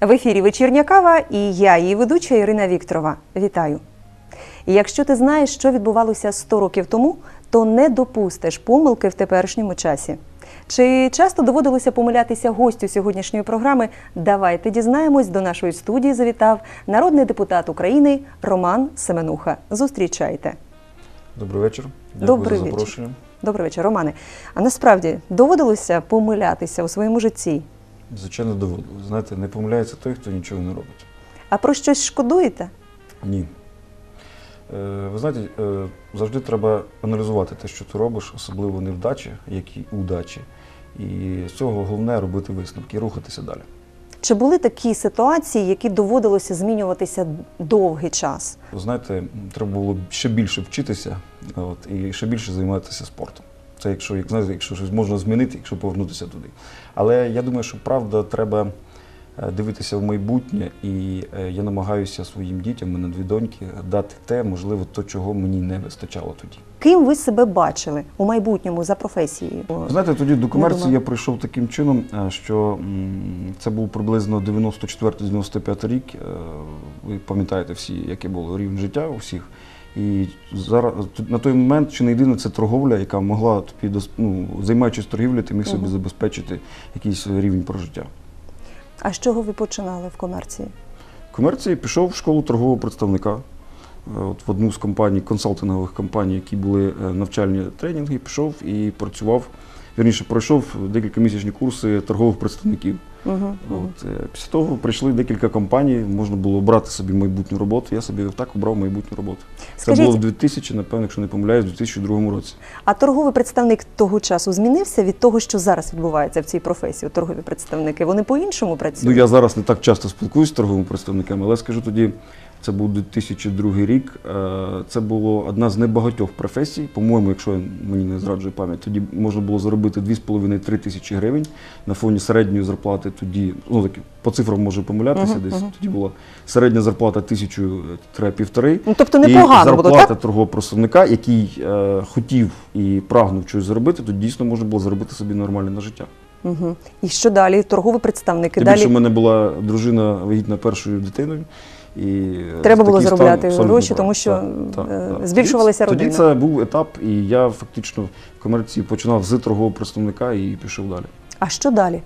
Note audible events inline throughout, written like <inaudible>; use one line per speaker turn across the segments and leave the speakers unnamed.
В ефірі вечірня кава і я, її ведуча Ірина Вікторова. Вітаю. Якщо ти знаєш, що відбувалося 100 років тому, то не допустиш помилки в теперішньому часі. Чи часто доводилося помилятися гостю сьогоднішньої програми? Давайте дізнаємось. До нашої студії завітав народний депутат України Роман Семенуха. Зустрічайте.
Добрий вечір. Дякую
Добрий
за
вечір. Добрий вечір, Романе. А насправді доводилося помилятися у своєму житті?
Звичайно, доводилось. Знаєте, не помиляється той, хто нічого не робить.
А про щось шкодуєте?
Ні. Е, ви знаєте, е, завжди треба аналізувати те, що ти робиш, особливо невдачі, як і удачі. І з цього головне робити висновки рухатися далі.
Чи були такі ситуації, які доводилося змінюватися довгий час?
Ви знаєте, треба було ще більше вчитися от, і ще більше займатися спортом. Це якщо, як якщо щось можна змінити, якщо повернутися туди. Але я думаю, що правда треба е, дивитися в майбутнє, і е, я намагаюся своїм дітям, мене дві доньки, дати те, можливо, то, чого мені не вистачало тоді.
Ким ви себе бачили у майбутньому за професією?
Знаєте, тоді до комерції я прийшов таким чином, е, що це був приблизно 94-95 рік. Ви пам'ятаєте всі, яке було рівень життя у всіх. І зараз на той момент чи не єдина це торговля, яка могла тобі ну, займаючись торгівлею, ти міг собі забезпечити якийсь рівень прожиття.
А з чого ви починали в комерції?
В комерції пішов в школу торгового представника. Е, От в одну з компаній, консалтингових компаній, які були е, навчальні тренінги, пішов і працював. Вірніше, пройшов декілька місячні курси торгових представників.
Угу.
От, е, після того прийшли декілька компаній, можна було обрати собі майбутню роботу. Я собі так обрав майбутню роботу. Це
Скажіть,
було в 2000, напевно, якщо не помиляюсь, в 2002 році.
а торговий представник того часу змінився від того, що зараз відбувається в цій професії? Торгові представники вони по-іншому працюють?
Ну я зараз не так часто спілкуюся з торговими представниками, але скажу тоді, це був 2002 рік. Е, Це було одна з небагатьох професій. По-моєму, якщо мені не зраджує пам'ять, тоді можна було заробити 2,5-3 тисячі гривень на фоні середньої зарплати. Тоді ну таки по цифрам можу помилятися.
Мгм,
десь
мгм.
тоді була середня зарплата 1000-півтори.
Ну, тобто непогано
зарплата
так?
торгового представника, який е, хотів і прагнув щось заробити, то дійсно можна було заробити собі нормально на життя.
Угу. І що далі? Торгові представники
Тим
далі
більше в мене була дружина вагітна першою дитиною. І
Треба було заробляти гроші, тому що,
так, так,
е,
так.
збільшувалася
тоді,
родина.
Тоді це був етап, і я фактично в комерції починав з торгового представника і пішов далі.
А що далі?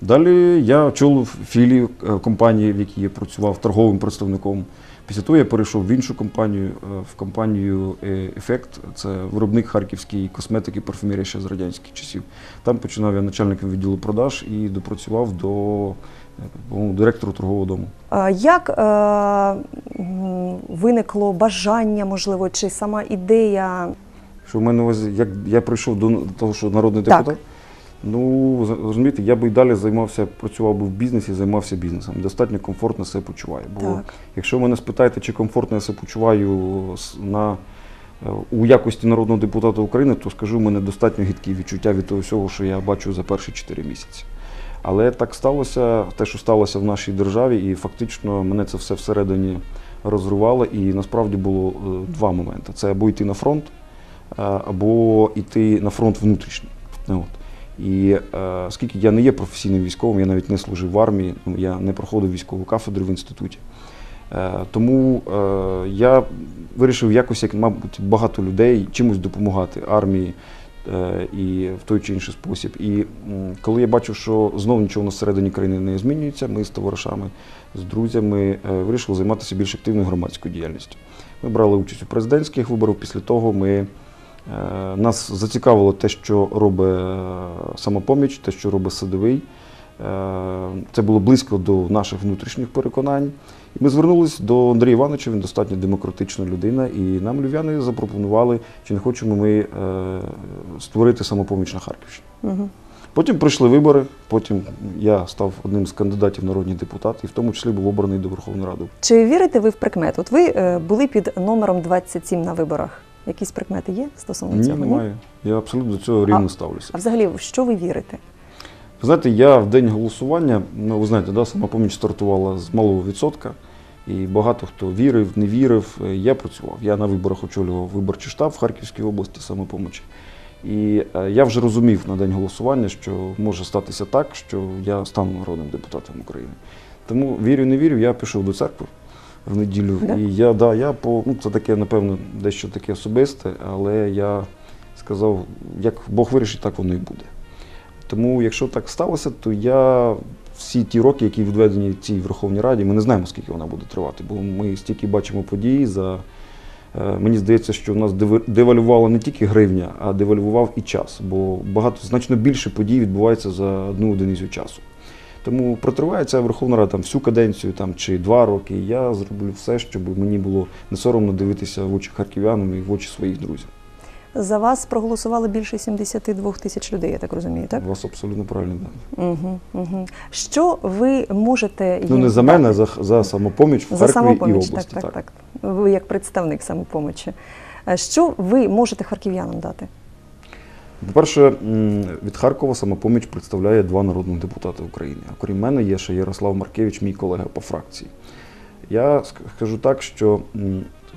Далі я очолив філію е, компанії, в якій я працював торговим представником. Після того я перейшов в іншу компанію, е, в компанію е, Ефект. Це виробник харківської косметики, парфумерії ще з радянських часів. Там починав я начальником відділу продаж і допрацював до е, директору торгового дому.
Як е, виникло бажання, можливо, чи сама ідея?
Що в мене як я прийшов до того, що народний
Так.
депутат. Ну, розумієте, я би і далі займався, працював би в бізнесі, займався бізнесом. Достатньо комфортно себе почуваю. Бо
Так.
якщо мене спитаєте, чи комфортно я себе почуваю на, е, у якості народного депутата України, то скажу, у мене достатньо гідкі відчуття від того всього, що я бачу за перші 4 місяці. Але так сталося, те, що сталося в нашій державі, і фактично мене це все всередині розривало. І насправді було е, два моменти: це або йти на фронт, е, або йти на фронт внутрішній. От. І е, оскільки я не є професійним військовим, я навіть не служив в армії, ну, я не проходив військову кафедру в інституті. Тому я вирішив якось, як, мабуть, багато людей чимось допомагати армії і в той чи інший спосіб. І коли я бачив, що знову нічого на середині країни не змінюється, ми з товаришами, з друзями е, вирішили займатися більш активною громадською діяльністю. Ми брали участь у президентських виборах. Після того ми е, нас зацікавило те, що робить е, самопоміч, те, що робить садовий. Е, Це було близько до наших внутрішніх переконань. І ми звернулися до Андрія Івановича, він достатньо демократична людина, і нам львів'яни запропонували, чи не хочемо ми е, створити самопоміч на Харківщині.
Угу.
Потім прийшли вибори, потім я став одним з кандидатів в народні депутати, і в тому числі був обраний до Верховної Ради.
Чи вірите ви в прикмет? От ви е, були під номером 27 на виборах. Якісь прикмети є стосовно
Ні,
цього?
немає. Я абсолютно до цього рівно ставлюся.
А взагалі, в що ви вірите?
Ви знаєте, я в день голосування, ну ви знаєте, да, самопоміч стартувала з малого відсотка, і багато хто вірив, не вірив. Е, Я працював. Я на виборах очолював виборчий штаб в Харківській області самопомочі. І е, я вже розумів на день голосування, що може статися так, що я стану народним депутатом України. Тому вірю, не вірю, я пішов до церкви в неділю.
Да?
І я, да, я по, ну, це таке, напевно, дещо таке особисте, але я сказав, як Бог вирішить, так воно і буде. Тому, якщо так сталося, то я всі ті роки, які відведені цій Верховній Раді, ми не знаємо, скільки вона буде тривати, бо ми стільки бачимо подій за. Е, Мені здається, що в нас девальвувала не тільки гривня, а девальвував і час, бо багато значно більше подій відбувається за одну одиницю часу. Тому протриває ця Верховна Рада там, всю каденцію там, чи два роки. Я зроблю все, щоб мені було не соромно дивитися в очі харків'янам і в очі своїх друзів.
За вас проголосували більше 72 тисяч людей, я так розумію, так?
У вас абсолютно правильно дані.
Угу, угу. Що ви можете
Ну не за мене, а за, за самопоміч в
за
Харкові
самопоміч,
і області.
так, так, так. Ви як представник самопомочі. Що ви можете харків'янам дати?
По-перше, від Харкова самопоміч представляє два народних депутати України. А крім мене є ще Ярослав Маркевич, мій колега по фракції. Я скажу так, що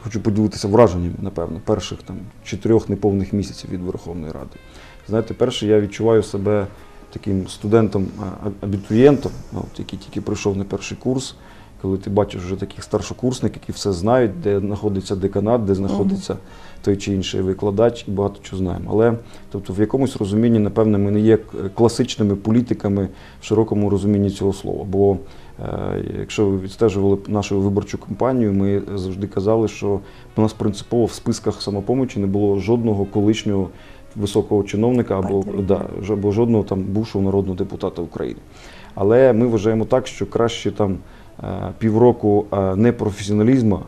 хочу поділитися враженнями, напевно, перших там чотирьох неповних місяців від Верховної Ради. Знаєте, перше, я відчуваю себе таким студентом, а, а- абітурієнтом, ну, який тільки прийшов на перший курс, коли ти бачиш вже таких старшокурсників, які все знають, де знаходиться деканат, де знаходиться той чи інший викладач, і багато чого знаємо. Але тобто, в якомусь розумінні, напевне, ми не є класичними політиками в широкому розумінні цього слова. Бо якщо ви відстежували нашу виборчу кампанію, ми завжди казали, що у нас принципово в списках самопомочі не було жодного колишнього високого чиновника або, да, або жодного там бувшого народного депутата України. Але ми вважаємо так, що краще там е, півроку е, непрофесіоналізму,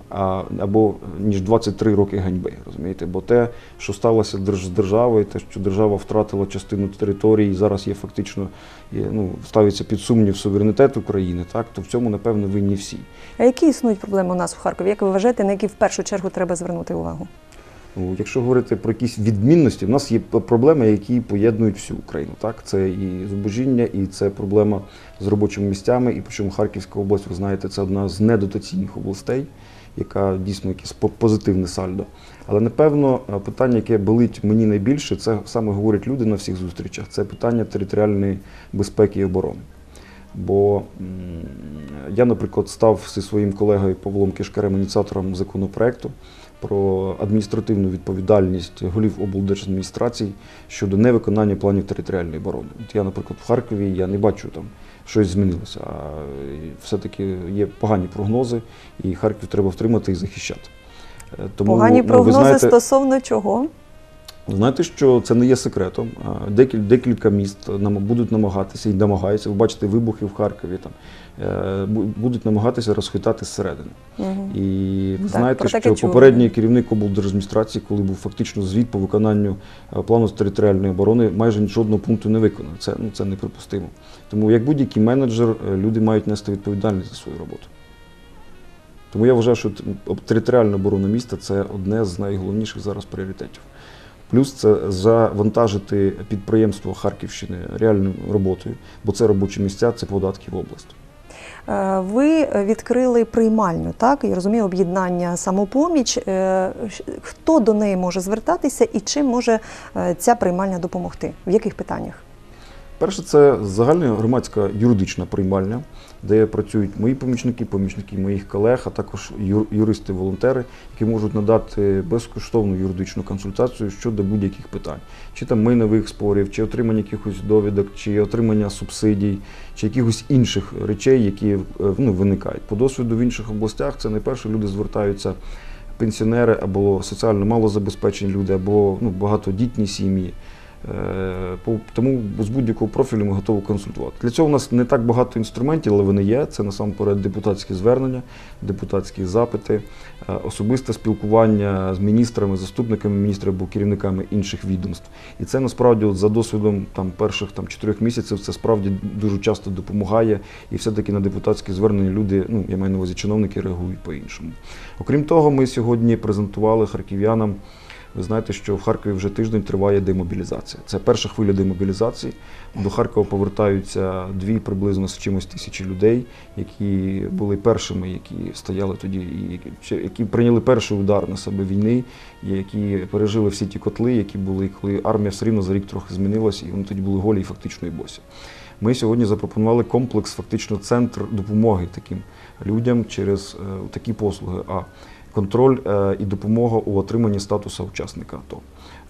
або ніж 23 роки ганьби. Розумієте? Бо те, що сталося з державою, те, що держава втратила частину території, і зараз є фактично є, ну, ставиться під сумнів суверенітет України, так то в цьому напевно винні всі.
А які існують проблеми у нас в Харкові? Як ви вважаєте, на які в першу чергу треба звернути увагу?
Ну, якщо говорити про якісь відмінності, в нас є проблеми, які поєднують всю Україну. Так, це і зубожіння, і це проблема з робочими місцями. І причому Харківська область, ви знаєте, це одна з недотаційних областей, яка дійсно якесь по- позитивне сальдо. Але напевно е, питання, яке болить мені найбільше, це саме говорять люди на всіх зустрічах. Це питання територіальної безпеки і оборони. Бо я, наприклад, став зі своїм колегою Павлом Кишкарем ініціатором законопроекту про адміністративну відповідальність голів облдержадміністрацій щодо невиконання планів територіальної оборони. От я, наприклад, в Харкові я не бачу там щось змінилося. А все-таки є погані прогнози, і Харків треба втримати і захищати. Е, Тому,
Погані
ну,
прогнози
ви знаєте,
стосовно чого?
Знаєте, що це не є секретом. Декіль, декілька міст нам будуть намагатися і намагаються. Ви бачите вибухи в Харкові там е, будуть намагатися розхитати зсередини.
Угу.
І ви
Так,
знаєте, що попередній керівник облдержадміністрації, коли був фактично звіт по виконанню е, плану з територіальної оборони, майже жодного пункту не виконав. Це ну це неприпустимо. Тому як будь-який менеджер, е, люди мають нести відповідальність за свою роботу. Тому я вважаю, що територіальна оборона міста це одне з найголовніших зараз пріоритетів. Плюс це завантажити підприємство Харківщини реальною роботою, бо це робочі місця, це податки в область.
Е, Ви відкрили приймальню, так? Я розумію, об'єднання самопоміч. Е, Хто до неї може звертатися і чим може е, ця приймальня допомогти? В яких питаннях?
Перше, це загальна громадська юридична приймальня, де працюють мої помічники, помічники моїх колег, а також юристи-волонтери, які можуть надати безкоштовну юридичну консультацію щодо будь-яких питань, чи там майнових спорів, чи отримання якихось довідок, чи отримання субсидій, чи якихось інших речей, які е, ну, виникають. По досвіду в інших областях це найперше люди звертаються. Пенсіонери або соціально малозабезпечені люди, або ну, багатодітні сім'ї. Е, Тому з будь-якого профілю ми готові консультувати. Для цього у нас не так багато інструментів, але вони є. Це насамперед депутатські звернення, депутатські запити, е, особисте спілкування з міністрами, заступниками міністрів або керівниками інших відомств. І це насправді от за досвідом там, перших там, чотирьох місяців це справді дуже часто допомагає. І все-таки на депутатські звернення люди, ну я маю на увазі чиновники, реагують по-іншому. Окрім того, ми сьогодні презентували харків'янам. Ви знаєте, що в Харкові вже тиждень триває демобілізація. Це перша хвиля демобілізації. До Харкова повертаються дві приблизно з чимось тисячі людей, які були першими, які стояли тоді, і які прийняли перший удар на себе війни, які пережили всі ті котли, які були, коли армія все рівно за рік трохи змінилася, і вони тоді були голі і фактично і босі. Ми сьогодні запропонували комплекс, фактично центр допомоги таким людям через е, такі послуги. А контроль е, і допомога у отриманні статусу учасника АТО,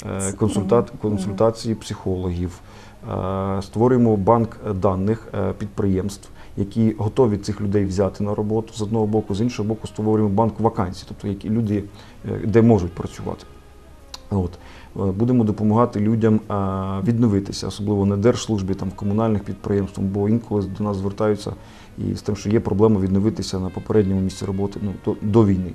е, консультат, консультації психологів. Е, Створюємо банк даних підприємств, які готові цих людей взяти на роботу з одного боку, з іншого боку, створюємо банк вакансій, тобто які люди де можуть працювати. От. Будемо допомагати людям відновитися, особливо на держслужбі, там, в комунальних підприємствах, бо інколи до нас звертаються і з тим, що є проблема відновитися на попередньому місці роботи ну, до, до війни.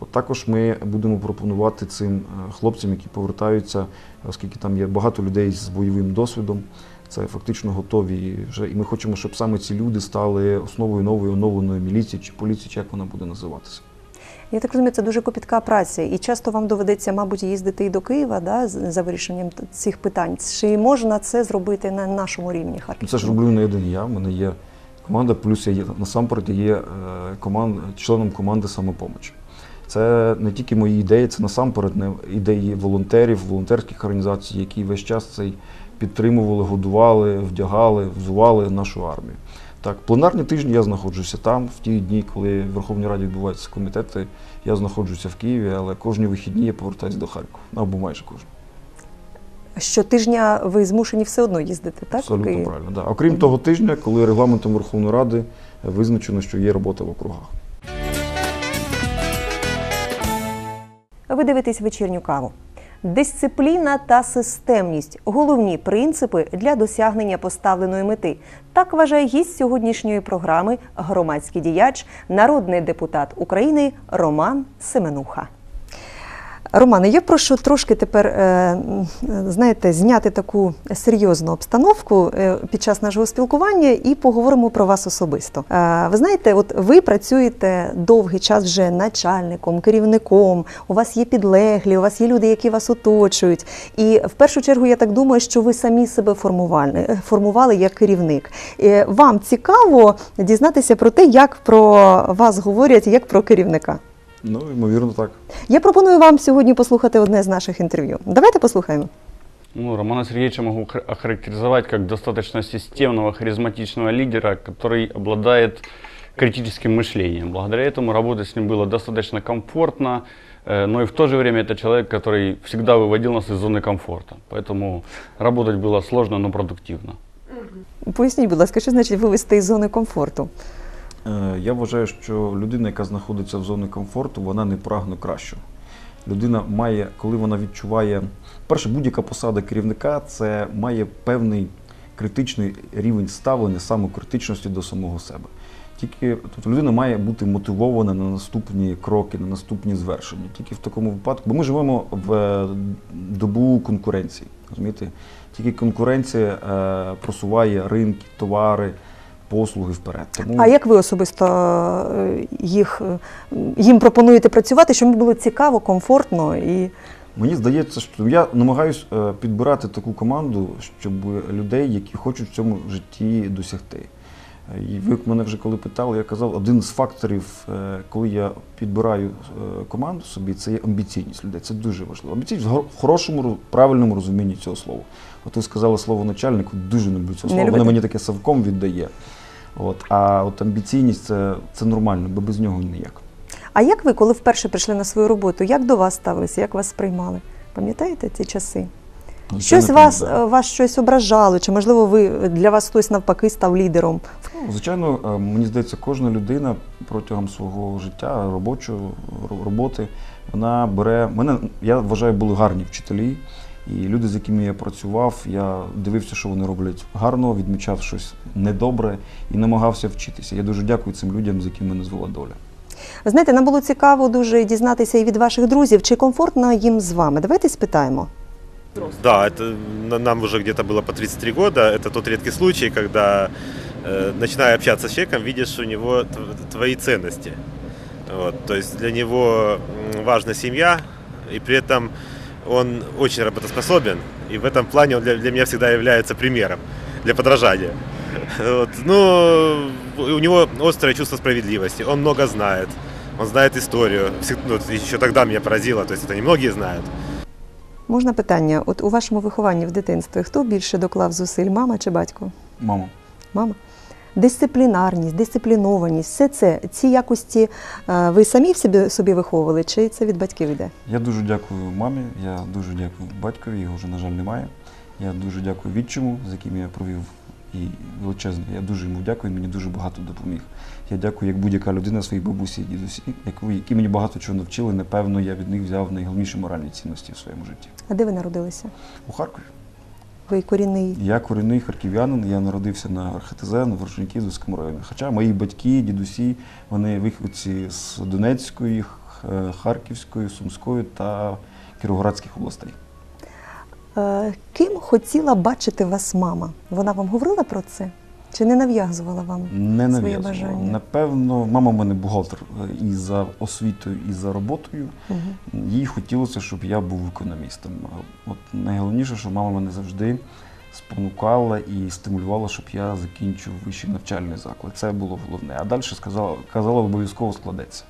От, також ми будемо пропонувати цим е, хлопцям, які повертаються, оскільки там є багато людей з бойовим досвідом, це фактично готові вже. І ми хочемо, щоб саме ці люди стали основою нової оновленої міліції чи поліції, чи як вона буде називатися.
Я так розумію, це дуже копітка праця, і часто вам доведеться, мабуть, їздити і до Києва да, за вирішенням цих питань. Чи можна це зробити на нашому рівні
Ну,
Харківському?
Це ж роблю не один я. У мене є команда, плюс я є насамперед є е, команд, членом команди самопомочі. Це не тільки мої ідеї, це насамперед не ідеї волонтерів, волонтерських організацій, які весь час цей підтримували, годували, вдягали, взували нашу армію. Так, пленарні тижні я знаходжуся там, в ті дні, коли в Верховній Раді відбуваються комітети, я знаходжуся в Києві, але кожні вихідні я повертаюся до Харкова. Або майже кожен.
Щотижня ви змушені все одно їздити, так?
Абсолютно
Київ?
правильно. Да. Окрім того тижня, коли регламентом Верховної Ради визначено, що є робота в округах.
Ви дивитесь вечірню каву. Дисципліна та системність головні принципи для досягнення поставленої мети. Так вважає гість сьогоднішньої програми громадський діяч, народний депутат України Роман Семенуха. Романе, я прошу трошки тепер, е, знаєте, зняти таку серйозну обстановку е, під час нашого спілкування і поговоримо про вас особисто. Е, Ви знаєте, от ви працюєте довгий час вже начальником, керівником, у вас є підлеглі, у вас є люди, які вас оточують. І в першу чергу я так думаю, що ви самі себе формували, формували як керівник. Вам цікаво дізнатися про те, як про вас говорять, як про керівника.
Ну, ймовірно, так.
Я пропоную вам сьогодні послухати одне з наших інтерв'ю. Давайте послухаємо.
Ну, Романа Сергеевича могу хар- охарактеризовать как достаточно системного, харизматичного лидера, который обладает критическим мышлением. Благодаря этому работать с ним было достаточно комфортно, э, но и в то же время это человек, который всегда выводил нас из зоны комфорта. Поэтому работать было сложно, но продуктивно.
Поясніть, будь ласка, що значить вивести із зони комфорту?
Е, Я вважаю, що людина, яка знаходиться в зоні комфорту, вона не прагне кращого. Людина має, коли вона відчуває, перше, будь-яка посада керівника це має певний критичний рівень ставлення, самокритичності до самого себе. Тільки тобто людина має бути мотивована на наступні кроки, на наступні звершення. Тільки в такому випадку, бо ми живемо в е, добу конкуренції. Розумієте? Тільки конкуренція е, просуває ринки, товари, послуги вперед. Тому
А як ви особисто е, їх, е, їм пропонуєте працювати, щоб їм було цікаво, комфортно і
Мені здається, що я намагаюся підбирати таку команду, щоб людей, які хочуть в цьому житті досягти. Е, І ви мене вже коли питали, я казав, один з факторів, е, коли я підбираю е, команду собі, це є амбіційність людей. Це дуже важливо. Амбіційність в хорошому, правильному розумінні цього слова. От ви сказали слово начальник, дуже не люблю цього слова. Воно мені таке совком віддає. От, а от амбіційність це, це нормально, бо без нього ніяк.
А як ви, коли вперше прийшли на свою роботу, як до вас ставилися, як вас сприймали? Пам'ятаєте ці часи? Щось вас, е, вас щось ображало, чи можливо ви для вас хтось навпаки став лідером?
Ну, Звичайно, е, мені здається, кожна людина протягом свого життя, робочої роботи, вона бере. Мене я вважаю, були гарні вчителі. І люди, з якими я працював, я дивився, що вони роблять гарно, відмічав щось недобре і намагався вчитися. Я дуже дякую цим людям, з якими мене звела доля.
Ви знаєте, нам було цікаво дуже дізнатися і від ваших друзів, чи комфортно їм з вами. Давайте спитаємо.
Да, это на- нам уже где-то было по 33 года. Это тот редкий случай, когда, э, начиная общаться с человеком, видишь у него тв- твои ценности. Вот, то есть для него м, важна семья, и при этом он очень работоспособен. И в этом плане он для, для меня всегда является примером для подражания. Вот, ну, у него острое чувство справедливости, он много знает. Он знает историю. Ну, еще тогда меня поразило, то есть это немногие знают.
Можна питання? От у вашому вихованні в дитинстві хто більше доклав зусиль, мама чи батько?
Мама.
Мама. Дисциплінарність, дисциплінованість, все це, ці якості е, ви самі в собі, собі виховували, чи це від батьків йде?
Я дуже дякую мамі, я дуже дякую батькові, його вже, на жаль, немає. Я дуже дякую відчиму, з яким я провів і величезне. Я дуже йому дякую, він мені дуже багато допоміг. Я дякую, як будь-яка людина своїй бабусі і дідусі, які мені багато чого навчили. Напевно, я від них взяв найголовніші моральні цінності в своєму житті.
А де ви народилися?
У Харкові.
Ви корінний.
Я корінний харків'янин, я народився на РХТЗ, на Вершниківському районі. Хоча мої батьки, дідусі, вони виходці з Донецької, Харківської, Сумської та Кіровоградських областей.
Е, Ким хотіла бачити вас мама? Вона вам говорила про це? Чи не нав'язувала вам
Не
своє
нав'язувала.
бажання?
Напевно, мама в мене бухгалтер е, і за освітою, і за роботою.
Мгм.
Їй хотілося, щоб я був економістом. От найголовніше, що мама мене завжди спонукала і стимулювала, щоб я закінчив вищий навчальний заклад. Це було головне. А далі сказала, казала, обов'язково складеться.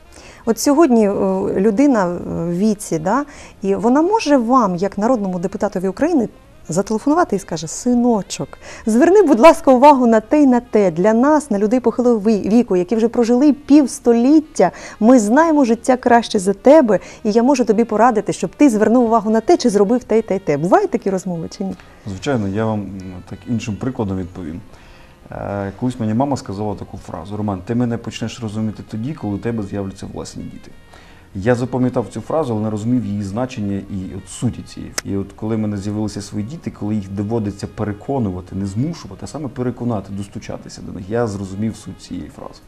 От сьогодні е, людина в віці, да, і вона може вам, як народному депутатові України, зателефонувати і скаже: Синочок, зверни, будь ласка, увагу на те й на те. Для нас, на людей похилого віку, які вже прожили півстоліття, ми знаємо життя краще за тебе, і я можу тобі порадити, щоб ти звернув увагу на те, чи зробив те й те й те. Бувають такі розмови чи ні?
Звичайно, я вам так іншим прикладом відповім. Е, Колись мені мама сказала таку фразу: Роман, ти мене почнеш розуміти тоді, коли у тебе з'являться власні діти. Я запам'ятав цю фразу, але не розумів її значення і от суті цієї. І от коли в мене з'явилися свої діти, коли їх доводиться переконувати, не змушувати, а саме переконати, достучатися до них, я зрозумів суть цієї фрази.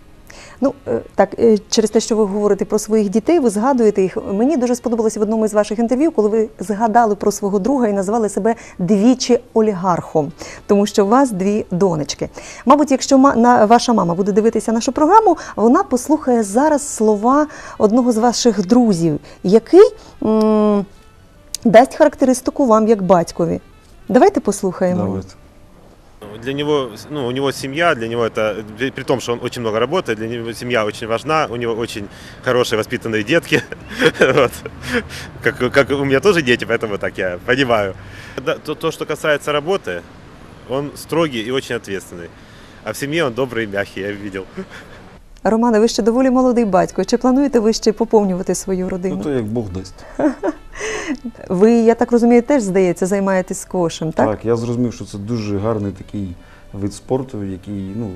Ну е, так, е, через те, що ви говорите про своїх дітей, ви згадуєте їх. Мені дуже сподобалося в одному із ваших інтерв'ю, коли ви згадали про свого друга і назвали себе двічі олігархом, тому що у вас дві донечки. Мабуть, якщо ваша мама буде дивитися нашу програму, вона послухає зараз слова одного з ваших друзів, який м- дасть характеристику вам як батькові. Давайте послухаємо.
Давайте.
Для него, ну, у него семья, для него это, при том, что он очень много работает, для него семья очень важна, у него очень хорошие воспитанные детки. <laughs> Вот. Как, как у меня тоже дети, поэтому так я понимаю. То, то, что касается работы, он строгий и очень ответственный. А в семье он добрый и мягкий, я видел.
Романе, ви ще доволі молодий батько. Чи плануєте ви ще поповнювати свою родину?
Ну то як Бог дасть. <laughs>
Ви, я так розумію, теж здається, займаєтесь скошем, так?
Так, я зрозумів, що це дуже гарний такий вид спорту, який ну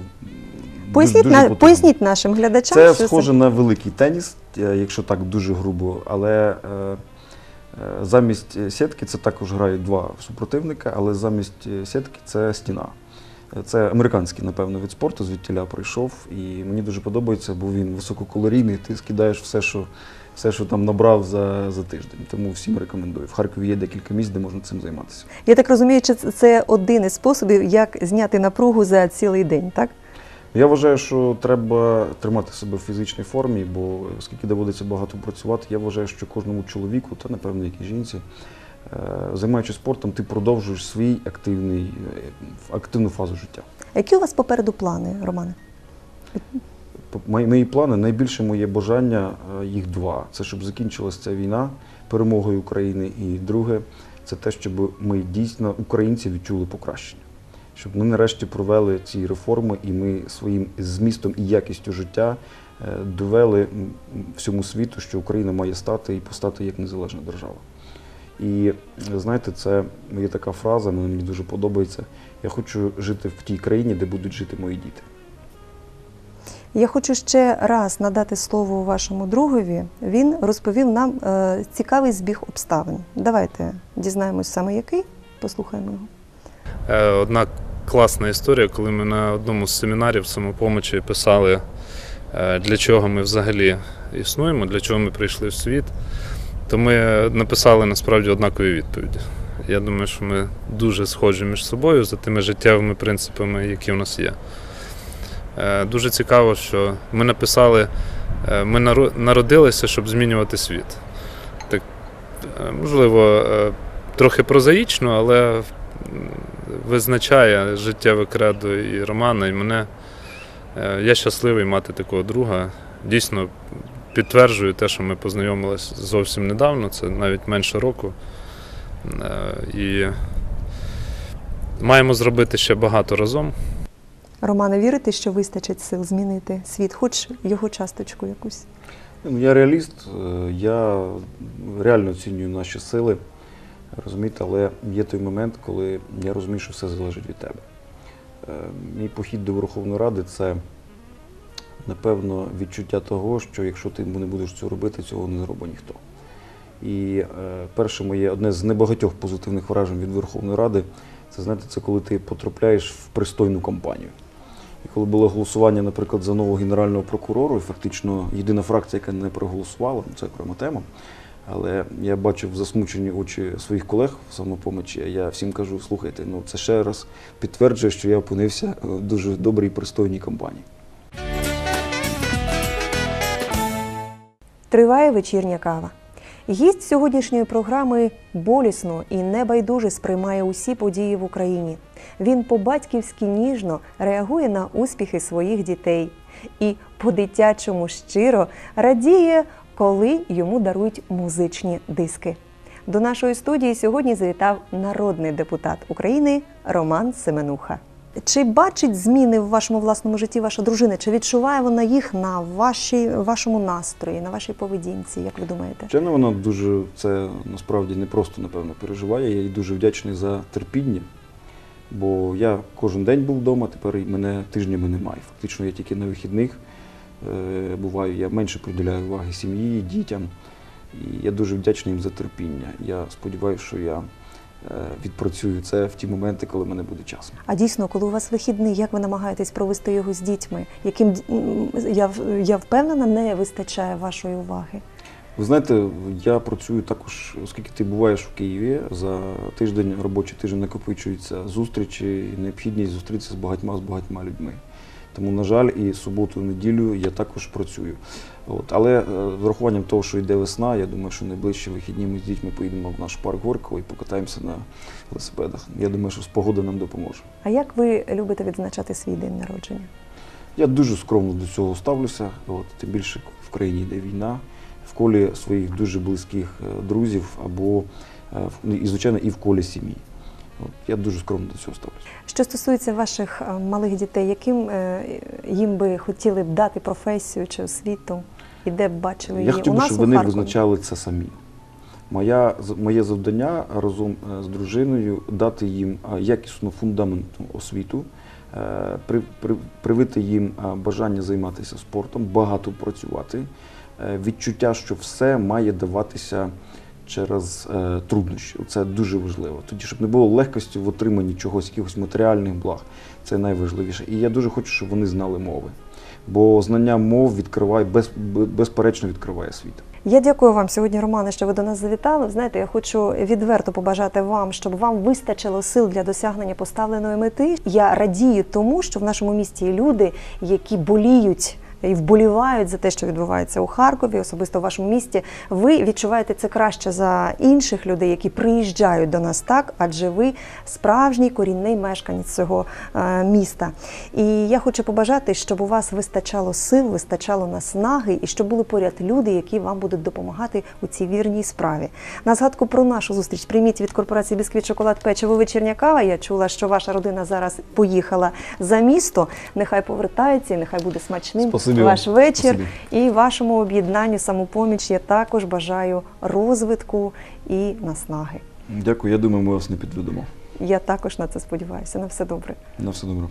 Поясніть,
дуже
на, поясніть нашим глядачам,
Це
що
схоже на великий теніс, е, якщо так дуже грубо, але е, е, замість сітки це також грають два супротивника, але замість е, сітки це стіна. Це американський, напевно, вид спорту, звідтіля прийшов, і мені дуже подобається, бо він висококалорійний, ти скидаєш все, що, все, що там набрав за, за тиждень. Тому всім рекомендую. В Харкові є декілька місць, де можна цим займатися.
Я так розумію, що це- один із способів, як зняти напругу за цілий день, так?
Я вважаю, що треба тримати себе в фізичній формі, бо оскільки доводиться багато працювати, я вважаю, що кожному чоловіку, та напевно, як і жінці, займаючись спортом, ти продовжуєш свій активний, е, активну фазу життя.
Які у вас попереду плани, Романе?
Мої, мої плани, найбільше моє бажання, е, їх два. Це щоб закінчилася ця війна перемогою України. І друге, це те, щоб ми дійсно, українці, відчули покращення. Щоб ми нарешті провели ці реформи, і ми своїм змістом і якістю життя е, довели всьому світу, що Україна має стати і постати як незалежна держава. І знаєте, це є така фраза, вона мені дуже подобається. Я хочу жити в тій країні, де будуть жити мої діти.
Я хочу ще раз надати слово вашому другові. Він розповів нам е, цікавий збіг обставин. Давайте дізнаємось саме який, послухаємо його.
Е, Одна класна історія, коли ми на одному з семінарів самопомочі писали, е, для чого ми взагалі існуємо, для чого ми прийшли в світ, то ми написали насправді однакові відповіді. Я думаю, що ми дуже схожі між собою за тими життєвими принципами, які в нас є. Е, Дуже цікаво, що ми написали, е, ми народилися, щоб змінювати світ. Так, е, можливо, трохи прозаїчно, але визначає життєве кредо і Романа, і мене. Я щасливий мати такого друга. Дійсно підтверджую те, що ми познайомилися зовсім недавно, це навіть менше року. Е, І маємо зробити ще багато разом.
Романе, вірите, що вистачить сил змінити світ, хоч його часточку якусь?
Ну, я реаліст, е, я реально оцінюю наші сили, розумієте, але є той момент, коли я розумію, що все залежить від тебе. Е, Мій похід до Верховної Ради це, напевно, відчуття того, що якщо ти не будеш цього робити, цього не зробить ніхто. І е, перше моє одне з небагатьох позитивних вражень від Верховної Ради, це знаєте, це коли ти потрапляєш в пристойну компанію. І коли було голосування, наприклад, за нового генерального прокурора, і фактично єдина фракція, яка не проголосувала, ну, це окрема тема. Але я бачив засмучені очі своїх колег в самопомочі. Я всім кажу: слухайте, ну це ще раз підтверджує, що я опинився в дуже добрій пристойній компанії.
Триває вечірня кава. Гість сьогоднішньої програми болісно і небайдуже сприймає усі події в Україні. Він по-батьківськи ніжно реагує на успіхи своїх дітей і по-дитячому щиро радіє, коли йому дарують музичні диски. До нашої студії сьогодні завітав народний депутат України Роман Семенуха. Чи бачить зміни в вашому власному житті ваша дружина? Чи відчуває вона їх на вашій, вашому настрої, на вашій поведінці? Як ви думаєте?
Звичайно, вона дуже це насправді не просто, напевно, переживає. Я їй дуже вдячний за терпіння. Бо я кожен день був вдома, тепер мене тижнями немає. Фактично, я тільки на вихідних е, буваю, я менше приділяю уваги сім'ї, дітям. І я дуже вдячний їм за терпіння. Я сподіваюся, що я відпрацюю це в ті моменти, коли в мене буде час.
А дійсно, коли у вас вихідний, як ви намагаєтесь провести його з дітьми? Яким я, я впевнена, не вистачає вашої уваги?
Ви знаєте, я працюю також, оскільки ти буваєш в Києві, за тиждень, робочий тиждень накопичуються зустрічі, і необхідність зустрітися з багатьма з багатьма людьми. Тому, на жаль, і суботу, і неділю я також працюю. От. Але е, з врахуванням того, що йде весна, я думаю, що найближчі вихідні ми з дітьми поїдемо в наш парк Горького і покатаємося на велосипедах. Я думаю, що погода нам допоможе.
А як ви любите відзначати свій день народження?
Я дуже скромно до цього ставлюся. От, тим більше в країні йде війна, в колі своїх дуже близьких е, друзів або е, і, звичайно, і в колі сім'ї. Я дуже скромно до цього ставлюся.
Що стосується ваших е, малих дітей, яким е, їм би хотіли б дати професію чи освіту? І де б бачили
Я
її?
хотів би, щоб вони визначали це самі. Моя, моє завдання разом е, з дружиною дати їм якісну фундаментну освіту, при, при, привити їм бажання займатися спортом, багато працювати, відчуття, що все має даватися через е, труднощі. Це дуже важливо. Тоді, щоб не було легкості в отриманні чогось, якихось матеріальних благ. Це найважливіше. І я дуже хочу, щоб вони знали мови. Бо знання мов відкриває без, безперечно відкриває світ.
Я дякую вам сьогодні, Романе, що ви до нас завітали. Знаєте, я хочу відверто побажати вам, щоб вам вистачило сил для досягнення поставленої мети. Я радію тому, що в нашому місті є люди, які боліють. І вболівають за те, що відбувається у Харкові, особисто в вашому місті. Ви відчуваєте це краще за інших людей, які приїжджають до нас так, адже ви справжній корінний мешканець цього е, міста. І я хочу побажати, щоб у вас вистачало сил, вистачало наснаги, і щоб були поряд люди, які вам будуть допомагати у цій вірній справі. На згадку про нашу зустріч прийміть від корпорації Бісквіт Шоколад Печиво вечірня кава. Я чула, що ваша родина зараз поїхала за місто. Нехай повертається і нехай буде смачним
Спасибі
ваш вечір.
собі.
І вашому об'єднанню самопоміч я також бажаю розвитку і наснаги.
Дякую, я думаю, ми вас не підведемо.
Я також на це сподіваюся. На все добре.
На все добре.